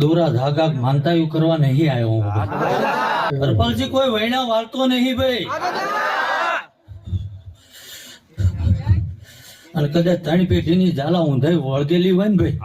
દોરા ધાગા માનતાયું કરવા નહીં આવ્યો હું. હરપાલજી કોઈ વૈણા વાળતો નહીં ભાઈ. અને કદાચ ત્રણ પેઢીની ઝાલા ઊંધાઈ વળગેલી હોય ને ભાઈ.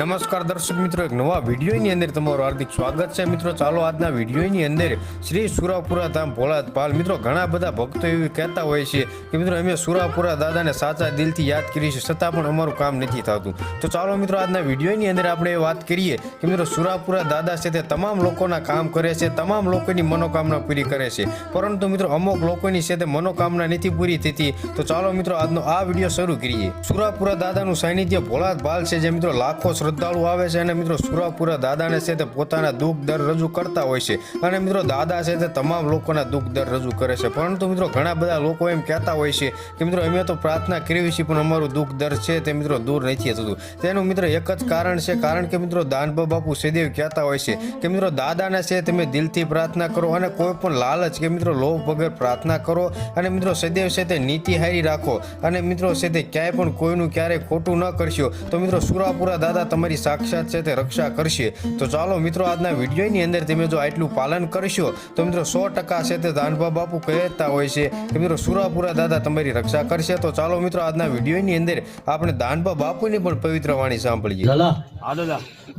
નમસ્કાર દર્શક મિત્રો એક નવા વિડીયોની અંદર તમારું હાર્દિક સ્વાગત છે. મિત્રો ચાલો આજના વિડીયોની અંદર શ્રી સુરાપુરા ધામ ભોળાત પાલ. મિત્રો ઘણા બધા ભક્તો એવી કહેતા હોય છે કે મિત્રો અમે સુરાપુરા દાદાને સાચા દિલથી યાદ કરીએ છીએ છતાં પણ અમારું કામ નથી થતું. તો ચાલો મિત્રો આજના વિડીયોની અંદર આપણે વાત કરીએ કે મિત્રો સુરાપુરા દાદા છે તે તમામ લોકોના કામ કરે છે તમામ લોકોની મનોકામના પૂરી કરે છે. પરંતુ મિત્રો અમુક લોકોની છે તે મનોકામના નથી પૂરી થતી. તો ચાલો મિત્રો આજનો આ વીડિયો શરૂ કરીએ. સુરાપુરા દાદાનું સાનિધ્ય ભોળાત ભાલ છે જે મિત્રો લાખો શ્રદ્ધાળુ આવે છે અને મિત્રો સુરાપુરા દાદાને છે તે પોતાના દુઃખ દર રજૂ કરતા હોય છે. અને મિત્રો દાદા છે તે તમામ લોકોના દુઃખ દર રજૂ કરે છે. પરંતુ મિત્રો ઘણા બધા લોકો એમ કહેતા હોય છે કે મિત્રો અમે તો પ્રાર્થના કરવી પણ અમારું દુઃખ દર છે તે મિત્રો દૂર નથી થતું. તેનું મિત્રો એક જ કારણ છે, કારણ કે મિત્રો દાનબા બાપુ સદેવ કહેતા હોય છે કે મિત્રો દાદાને છે તમે દિલથી પ્રાર્થના કરો અને કોઈ પણ લાલચ કે મિત્રો લોભ વગર પ્રાર્થના કરો અને મિત્રો સદૈવ છે તે નીતિ હારી રાખો અને મિત્રો છે તે ક્યાંય પણ કોઈનું ક્યારેય ખોટું ન કરશો. તો મિત્રો સુરાપુરા દાદા તમારી સાક્ષાત છે તે રક્ષા કરશે. તો ચાલો મિત્રો આજના વિડીયોની અંદર તમે જો આટલું પાલન કરશો તો મિત્રો સો ટકા છે તે દાનભા બાપુ કહેતા હોય છે કે મિત્રો સુરાપુરા દાદા તમારી રક્ષા કરશે. તો ચાલો મિત્રો આજના વિડીયોની અંદર આપણે દાનભા બાપુની પણ પવિત્ર વાણી સાંભળીએ.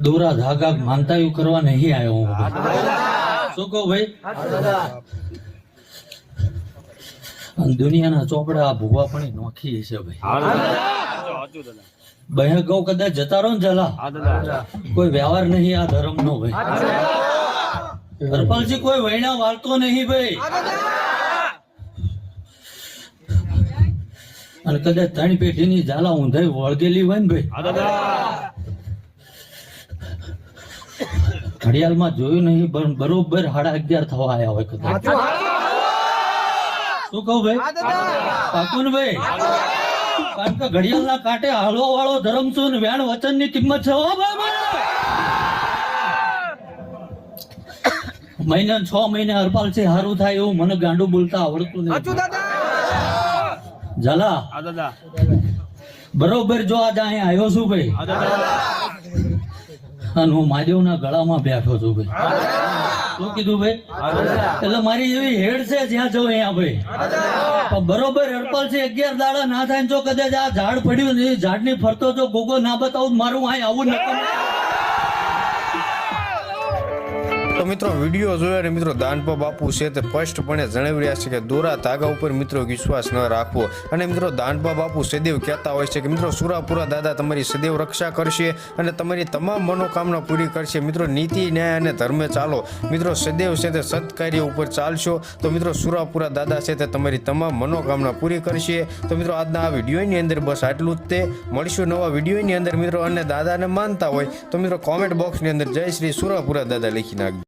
દોરા ધાગા માનતાયું કરવા નહીં આવ્યો શું કહું ભાઈ? દુનિયાના ચોપડા ભૂવા પણ નોખી છે ભાઈ. બહેર ગૌ કદાચ જતા રહો ને જલા કોઈ વ્યવહાર નહીં આ ધર્મ નો ભાઈ હરપાલજી કોઈ વૈણા વાળતો નહીં ભાઈ. અને કદાચ ત્રણ પેઢીની ઝાલા ઊંધાઈ વળગેલી હોય ને ભાઈ. ઘડિયાળમાં જોયું નહીં બરોબર સાડા અગિયાર થવા આવ્યા હોય કદાચ. શું કહું ભાઈ? પાકું કારણ કે ઘડિયાળના કાંટે હાલવા વાળો ધર્મ છું ને વ્યાણ વચનની કિંમત છે. હો ભાઈ મારે. મહિને છ મહિને હરપાલ છે સારું થાય એવું મને ગાંડું બોલતા આવડતું નહીં. જલા બરોબર જો આજે અહીંયા આવ્યો છું ભાઈ. અને હું મહાદેવના ગળામાં બેઠો છું ભાઈ. શું કીધું ભાઈ? એટલે મારી એવી હેડ છે જ્યાં જવું અહીંયા ભાઈ. બરોબર હડપલ છે, અગિયાર દાડા ના થાય જો કદાચ આ ઝાડ પડ્યું ને ની ફરતો જો ગોગો ના બતાવું મારું અહીં આવું નકમ તો મિત્રો, વીડિયો જોયો અને મિત્રો દાનપો બાપુ છે તે સ્પષ્ટપણે જણાવી રહ્યા છે કે દોરા ધાગા ઉપર મિત્રો વિશ્વાસ ન રાખવો. અને મિત્રો દાનપા બાપુ સદૈવ કહેતા હોય છે કે મિત્રો, સુરાપુરા દાદા તમારી સદૈવ રક્ષા કરશે અને તમારી તમામ મનોકામના પૂરી કરશે. મિત્રો, નીતિ, ન્યાય અને ધર્મે ચાલો. મિત્રો, સદૈવ છે તે સત્કાર્ય ઉપર ચાલશો. તો મિત્રો, સુરાપુરા દાદા છે તે તમારી તમામ મનોકામના પૂરી કરશે. તો મિત્રો, આજના આ વિડીયોની અંદર બસ આટલું જ તે. મળીશું નવા વિડીયોની અંદર મિત્રો, અને દાદાને માનતા હોય તો મિત્રો કોમેન્ટ બોક્સની અંદર જય શ્રી સુરાપુરા દાદા લખી નાખજો.